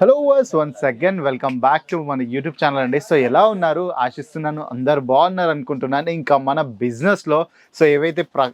Hello viewers once again welcome back to మన YouTube channel అండి. So ఎలా ఉన్నారు? ఆశిస్తున్నాను అందరు బాగున్నారు అనుకుంటున్నాను. ఇంకా మన బిజినెస్లో సో ఏవైతే ప్ర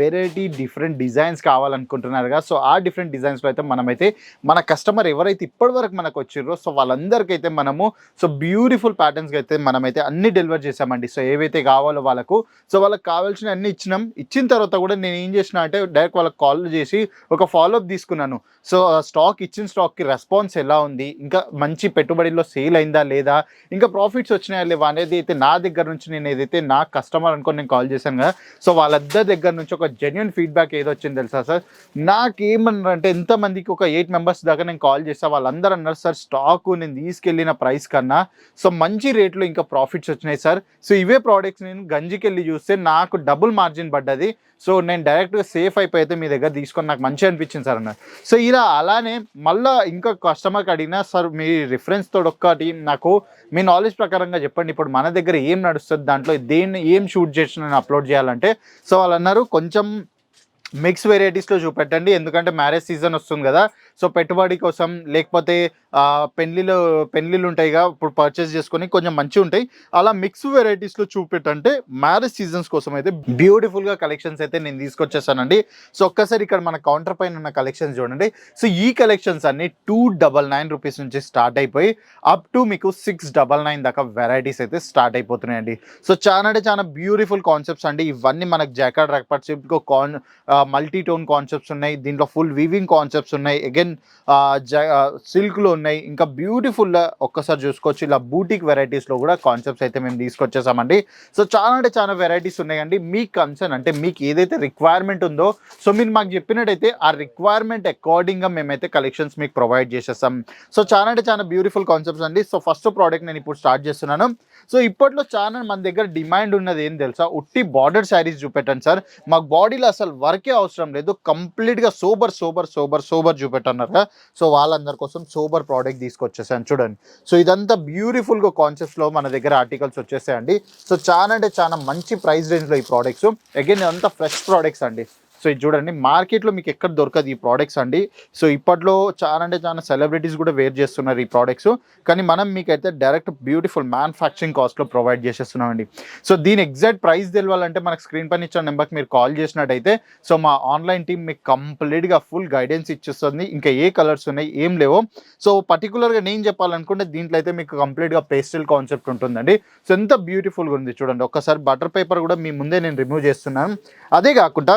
వెరైటీ డిఫరెంట్ డిజైన్స్ కావాలనుకుంటున్నారు కదా సో ఆ డిఫరెంట్ డిజైన్స్లో అయితే మనమైతే మన కస్టమర్ ఎవరైతే ఇప్పటివరకు మనకు వచ్చిర్రో సో వాళ్ళందరికైతే మనము సో బ్యూటిఫుల్ ప్యాటర్న్స్కి అయితే మనమైతే అన్ని డెలివర్ చేసామండి సో ఏవైతే కావాలో వాళ్ళకు సో వాళ్ళకి కావాల్సిన అన్ని ఇచ్చినాం. ఇచ్చిన తర్వాత కూడా నేను ఏం చేసిన అంటే డైరెక్ట్ వాళ్ళకి కాల్ చేసి ఒక ఫాలోఅప్ తీసుకున్నాను. సో స్టాక్ ఇచ్చిన స్టాక్కి రెస్పాన్స్ ఎలా ఉంది ఇంకా మంచి పెట్టుబడిలో సేల్ అయిందా లేదా? ఇంకా ప్రాఫిట్స్ వచ్చినాయా లేవా అనేది అయితే నా దగ్గర నుంచి నేను ఏదైతే నా కస్టమర్ అనుకొని నేను కాల్ చేశాను కదా. సో వాళ్ళద్ద దగ్గర నుంచి ఒక జెన్యున్ ఫీడ్బ్యాక్ ఏదో వచ్చింది తెలుసా సార్? నాకేమన్నారంటే ఎంతమందికి ఒక ఎయిట్ మెంబర్స్ దాకా నేను కాల్ చేసా వాళ్ళందరూ అన్నారు సార్ స్టాక్ నేను తీసుకెళ్ళిన ప్రైస్ కన్నా సో మంచి రేట్లో ఇంకా ప్రాఫిట్స్ వచ్చినాయి సార్. సో ఇవే ప్రోడక్ట్స్ నేను గంజికి వెళ్ళి చూస్తే నాకు డబుల్ మార్జిన్ పడ్డది. సో నేను డైరెక్ట్గా సేఫ్ అయిపోయితే మీ దగ్గర తీసుకొని నాకు మంచిగా అనిపించింది సార్ అన్నారు సో ఇలా అలానే మళ్ళీ ఇంకా కస్టమర్కి అడిగినా సార్ మీ రిఫరెన్స్ తోడు ఒక్కటి నాకు మీ నాలెడ్జ్ ప్రకారంగా చెప్పండి. ఇప్పుడు మన దగ్గర ఏం నడుస్తుంది దాంట్లో దేన్ని ఏం షూట్ చేసి నేను అప్లోడ్ చేయాలంటే సో వాళ్ళు అన్నారు కొంచెం మిక్స్ వెరైటీస్లో చూపెట్టండి. ఎందుకంటే మ్యారేజ్ సీజన్ వస్తుంది కదా. సో పెట్టుబడి కోసం లేకపోతే ఆ, పెళ్ళిళ్ళు ఉంటాయిగా ఉంటాయి కదా. ఇప్పుడు పర్చేస్ చేసుకొని కొంచెం మంచిగా ఉంటాయి. అలా మిక్స్ వెరైటీస్లో చూపెట్టంటే మ్యారేజ్ సీజన్స్ కోసం అయితే బ్యూటిఫుల్గా కలెక్షన్స్ అయితే నేను తీసుకొచ్చేసానండి. సో ఒక్కసారి ఇక్కడ మన కౌంటర్ పైన ఉన్న కలెక్షన్స్ చూడండి. సో ఈ కలెక్షన్స్ అన్ని టూ డబల్ నైన్ రూపీస్ నుంచి స్టార్ట్ అయిపోయి అప్ టు మీకు సిక్స్ డబల్ నైన్ దాకా వెరైటీస్ అయితే స్టార్ట్ అయిపోతున్నాయండి. సో చాలా అంటే చాలా బ్యూటిఫుల్ కాన్సెప్ట్స్ అండి. ఇవన్నీ మనకు జాకెట్ ర్యాక్పర్స్ ఇంకో కాన్ మల్టీ టోన్ కాన్సెప్ట్స్ ఉన్నాయి. దీంట్లో ఫుల్ వీవింగ్ కాన్సెప్ట్స్ ఉన్నాయి. అగైన్ సిల్క్లో ఉన్నాయి. ఇంకా బ్యూటిఫుల్ ఒక్కసారి చూసుకోవచ్చు. ఇలా బూటిక్ వెరైటీస్లో కూడా కాన్సెప్ట్స్ అయితే మేము తీసుకొచ్చేసామండి. సో చాలా అంటే చాలా వెరైటీస్ ఉన్నాయండి. మీ కన్సర్న్ అంటే మీకు ఏదైతే రిక్వైర్మెంట్ ఉందో సో మీరు మాకు చెప్పినట్టయితే ఆ రిక్వైర్మెంట్ అకార్డింగ్గా మేమైతే కలెక్షన్స్ మీకు ప్రొవైడ్ చేసేస్తాం. సో చాలా అంటే చాలా బ్యూటిఫుల్ కాన్సెప్ట్స్ అండి. సో ఫస్ట్ ప్రోడక్ట్ నేను ఇప్పుడు స్టార్ట్ చేస్తున్నాను. సో ఇప్పట్లో చాలా మన దగ్గర డిమాండ్ ఉన్నది ఏం తెలుసా? ఉట్టి బార్డర్ శారీస్ చూపెట్టండి సార్ మాకు బాడీలో అసలు వర్క్ అవసరం లేదు. కంప్లీట్గా సోబర్ సోబర్ సోబర్ సోబర్ చూపెట్టన్నారు కదా సో వాళ్ళందరి కోసం సోబర్ ప్రోడక్ట్ తీసుకొచ్చేసాను. చూడండి. సో ఇదంతా బ్యూటిఫుల్గా కాన్సెప్ట్స్లో మన దగ్గర ఆర్టికల్స్ వచ్చేసాయండి. సో చాలా అంటే చాలా మంచి ప్రైస్ రేంజ్లో ఈ ప్రోడక్ట్స్. అగైన్ ఇదంతా ఫ్రెష్ ప్రోడక్ట్స్ అండి. సో ఇది చూడండి మార్కెట్లో మీకు ఎక్కడ దొరకదు ఈ ప్రోడక్ట్స్ అండి. సో ఇప్పట్లో చాలా అంటే చాలా సెలబ్రిటీస్ కూడా వేర్ చేస్తున్నారు ఈ ప్రోడక్ట్స్ కానీ మనం మీకైతే డైరెక్ట్ బ్యూటిఫుల్ మ్యానుఫ్యాక్చరింగ్ కాస్ట్లో ప్రొవైడ్ చేసేస్తున్నామండి. సో దీని ఎగ్జాక్ట్ ప్రైస్ తెలియాలంటే మనకు స్క్రీన్ పైన ఇచ్చిన నెంబర్కి మీరు కాల్ చేసినట్టయితే సో మా ఆన్లైన్ టీమ్ మీకు కంప్లీట్గా ఫుల్ గైడెన్స్ ఇచ్చేస్తుంది. ఇంకా ఏ కలర్స్ ఉన్నాయి ఏం లేవో. సో పర్టికులర్గా నేను చెప్పాలనుకుంటే దీంట్లో అయితే మీకు కంప్లీట్గా పేస్టల్ కాన్సెప్ట్ ఉంటుందండి. సో ఎంత బ్యూటిఫుల్గా ఉంది చూడండి. ఒక్కసారి బటర్ పేపర్ కూడా మీ ముందే నేను రిమూవ్ చేస్తున్నాను. అదే కాకుండా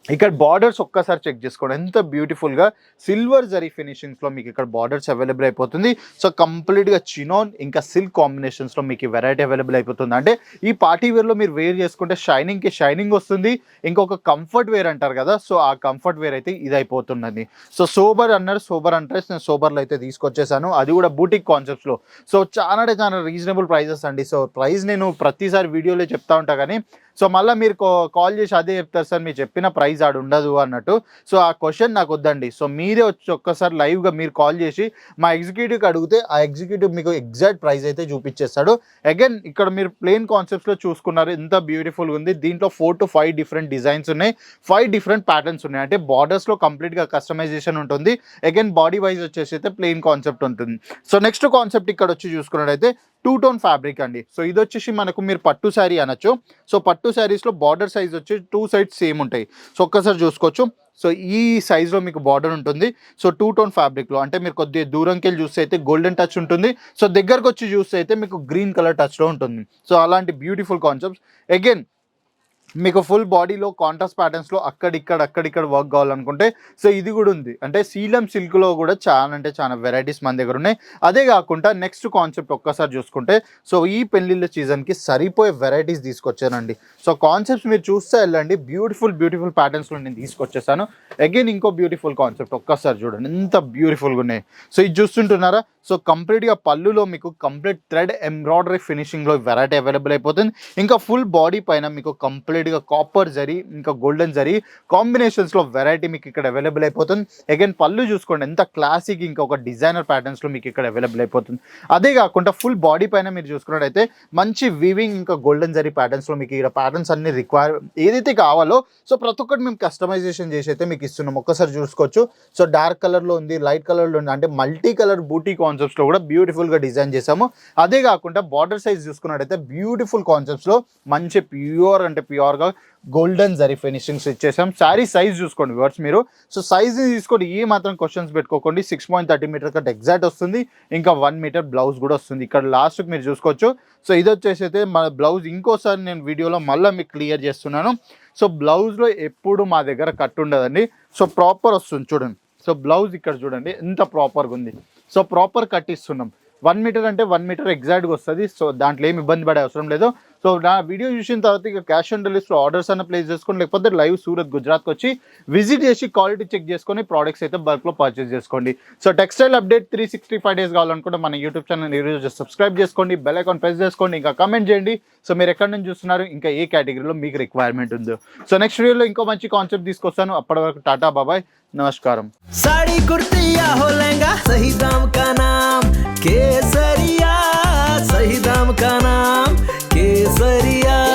ఇక్కడ బార్డర్స్ ఒక్కసారి చెక్ చేసుకోండి. ఎంత బ్యూటిఫుల్గా సిల్వర్ జరీ ఫినిషింగ్స్లో మీకు ఇక్కడ బార్డర్స్ అవైలబుల్ అయిపోతుంది. సో కంప్లీట్గా చినోన్ ఇంకా సిల్క్ కాంబినేషన్స్లో మీకు వెరైటీ అవైలబుల్ అయిపోతుంది. అంటే ఈ పార్టీ వేర్లో మీరు వేర్ చేసుకుంటే షైనింగ్కి షైనింగ్ వస్తుంది. ఇంకొక కంఫర్ట్ వేర్ అంటారు కదా సో ఆ కంఫర్ట్ వేర్ అయితే ఇది అయిపోతున్నది సో సోబర్ అన్నారు సోబర్ అంటే నేను సోబర్లో అయితే తీసుకొచ్చేసాను. అది కూడా బూటిక్ కాన్సెప్ట్స్లో సో చాలా చాలా రీజనబుల్ ప్రైజెస్ అండి. సో ప్రైస్ నేను ప్రతిసారి వీడియోలో చెప్తా ఉంటా కానీ సో మళ్ళీ మీరు కాల్ చేసి అదే చెప్తారు సార్ మీరు చెప్పిన ప్రైస్ ప్రైజ్ ఆడు ఉండదు అన్నట్టు. సో ఆ క్వశ్చన్ నాకు వద్దండి. సో మీరే వచ్చి ఒక్కసారి లైవ్గా మీరు కాల్ చేసి మా ఎగ్జిక్యూటివ్కి అడిగితే ఆ ఎగ్జిక్యూటివ్ మీకు ఎగ్జాక్ట్ ప్రైస్ అయితే చూపించేస్తాడు. అగైన్ ఇక్కడ మీరు ప్లెయిన్ కాన్సెప్ట్స్లో చూసుకున్నారు. ఎంత బ్యూటిఫుల్గా ఉంది. దీంట్లో four to five different designs ఉన్నాయి. ఫైవ్ డిఫరెంట్ ప్యాటర్న్స్ ఉన్నాయి. అంటే బార్డర్స్లో కంప్లీట్గా కస్టమైజేషన్ ఉంటుంది. అగైన్ బాడీ వైజ్ వచ్చేసి అయితే ప్లెయిన్ కాన్సెప్ట్ ఉంటుంది. సో నెక్స్ట్ కాన్సెప్ట్ ఇక్కడ వచ్చి చూసుకున్నట్టయితే టూ టోన్ ఫ్యాబ్రిక్ అండి. సో ఇది వచ్చేసి మనకు మీరు పట్టు శారీ అనొచ్చు. సో పట్టు శారీస్లో బార్డర్ సైజ్ వచ్చి టూ సైడ్స్ సేమ్ ఉంటాయి. సో ఒక్కసారి చూసుకోవచ్చు. సో ఈ సైజులో మీకు బార్డర్ ఉంటుంది. సో టూ టోన్ ఫ్యాబ్రిక్లో అంటే మీరు కొద్దిగా దూరంకి వెళ్ళి చూస్తే అయితే గోల్డెన్ టచ్ ఉంటుంది. సో దగ్గరకు వచ్చి చూస్తే అయితే మీకు గ్రీన్ కలర్ టచ్లో ఉంటుంది. సో అలాంటి బ్యూటిఫుల్ కాన్సెప్ట్స్. అగైన్ మీకు ఫుల్ బాడీలో కాంట్రాస్ట్ ప్యాటర్న్స్లో అక్కడిక్కడ అక్కడిక్కడ వర్క్ కావాలనుకుంటే సో ఇది కూడా ఉంది. అంటే సీలం సిల్క్లో కూడా చాలా అంటే చాలా వెరైటీస్ మన దగ్గర ఉన్నాయి. అదే కాకుండా నెక్స్ట్ కాన్సెప్ట్ ఒక్కసారి చూసుకుంటే సో ఈ పెళ్ళిళ్ళ సీజన్కి సరిపోయే వెరైటీస్ తీసుకొచ్చానండి. సో కాన్సెప్ట్స్ మీరు చూస్తే వెళ్ళండి. బ్యూటిఫుల్ బ్యూటిఫుల్ ప్యాటర్న్స్లో నేను తీసుకొచ్చేసాను. అగైన్ ఇంకో బ్యూటిఫుల్ కాన్సెప్ట్ ఒక్కసారి చూడండి. ఎంత బ్యూటిఫుల్గా ఉన్నాయి. సో ఇది చూస్తుంటున్నారా? సో కంప్లీట్గా పళ్ళులో మీకు కంప్లీట్ థ్రెడ్ ఎంబ్రాయిడరీ ఫినిషింగ్లో వెరైటీ అవైలబుల్ అయిపోతుంది. ఇంకా ఫుల్ బాడీ పైన మీకు కంప్లీట్గా కాపర్ జరీ ఇంకా గోల్డెన్ జరీ కాంబినేషన్స్లో వెరైటీ మీకు ఇక్కడ అవైలబుల్ అయిపోతుంది. అగైన్ పళ్ళు చూసుకోండి ఎంత క్లాసిక్ ఇంకా ఒక డిజైనర్ ప్యాటర్న్స్లో మీకు ఇక్కడ అవైలబుల్ అయిపోతుంది. అదే కాకుండా ఫుల్ బాడీ పైన మీరు చూసుకున్నట్టయితే మంచి వీవింగ్ ఇంకా గోల్డెన్ జరీ ప్యాటర్న్స్లో మీకు ఇక్కడ ప్యాటర్న్స్ అన్ని రిక్వైర్ ఏదైతే కావాలో సో ప్రతి ఒక్కటి మేము కస్టమైజేషన్ చేసి అయితే మీకు ఇస్తున్నాం. ఒక్కసారి చూసుకోవచ్చు. సో డార్క్ కలర్లో ఉంది లైట్ కలర్లో ఉంది అంటే మల్టీ కలర్ బూటీ కాన్సెప్ట్స్లో కూడా బ్యూటిఫుల్గా డిజైన్ చేసాము అదే కాకుండా బార్డర్ సైజ్ చూసుకున్నట్టయితే బ్యూటిఫుల్ కాన్సెప్ట్స్లో మంచి ప్యూర్ అంటే ప్యూర్గా గోల్డెన్ జరీ ఫినిషింగ్స్ ఇచ్చేసాం. శారీ సైజ్ చూసుకోండి వర్డ్స్ మీరు. సో సైజ్ తీసుకొని ఏ మాత్రం క్వశ్చన్స్ పెట్టుకోకండి. Six point thirty meter cut exact వస్తుంది. ఇంకా వన్ మీటర్ బ్లౌజ్ కూడా వస్తుంది. ఇక్కడ లాస్ట్కి మీరు చూసుకోవచ్చు. సో ఇది వచ్చేసి అయితే మన బ్లౌజ్ ఇంకోసారి నేను వీడియోలో మళ్ళీ మీకు క్లియర్ చేస్తున్నాను. సో బ్లౌజ్లో ఎప్పుడు మా దగ్గర కట్ ఉండదండి. సో ప్రాపర్ వస్తుంది చూడండి. సో బ్లౌజ్ ఇక్కడ చూడండి. ఎంత ప్రాపర్గా ఉంది. సో ప్రాపర్ కట్ ఇస్తున్నాం. వన్ మీటర్ అంటే వన్ మీటర్ ఎగ్జాక్ట్గా వస్తుంది. సో దాంట్లో ఏమి ఇబ్బంది పడే అవసరం లేదు. సో నా వీడియో చూసిన తర్వాత ఇక క్యాష్ ఆన్ డెలివరీలో ఆర్డర్స్ అన్న ప్లేస్ చేసుకొని లేకపోతే లైవ్ సూరత్ గుజరాత్కి వచ్చి విజిట్ చేసి క్వాలిటీ చెక్ చేసుకొని ప్రోడక్ట్స్ అయితే బల్క్లో పర్చేస్ చేసుకోండి. So textile update three sixty five days కావాలనుకుంటే మన యూట్యూబ్ ఛానల్ ఈ రోజు సబ్స్క్రైబ్ చేసుకోండి బెల్ ఐకాన్ ప్రెస్ చేసుకోండి ఇంకా కమెంట్ చేయండి. సో మీరు ఎక్కడి నుంచి చూస్తున్నారు ఇంకా ఏ కేటగిరీలో మీకు రిక్వైర్మెంట్ ఉందో. సో నెక్స్ట్ వీడియోలో ఇంకో మంచి కాన్సెప్ట్ తీసుకొస్తాను. అప్పటి వరకు టాటా బాబాయ్ నమస్కారం. సాడీ కుర్తియా హో లెంగా సహీ దామ్ కా నామ్ కేసరియా సహీ దామ్ కా నామ్ बरिया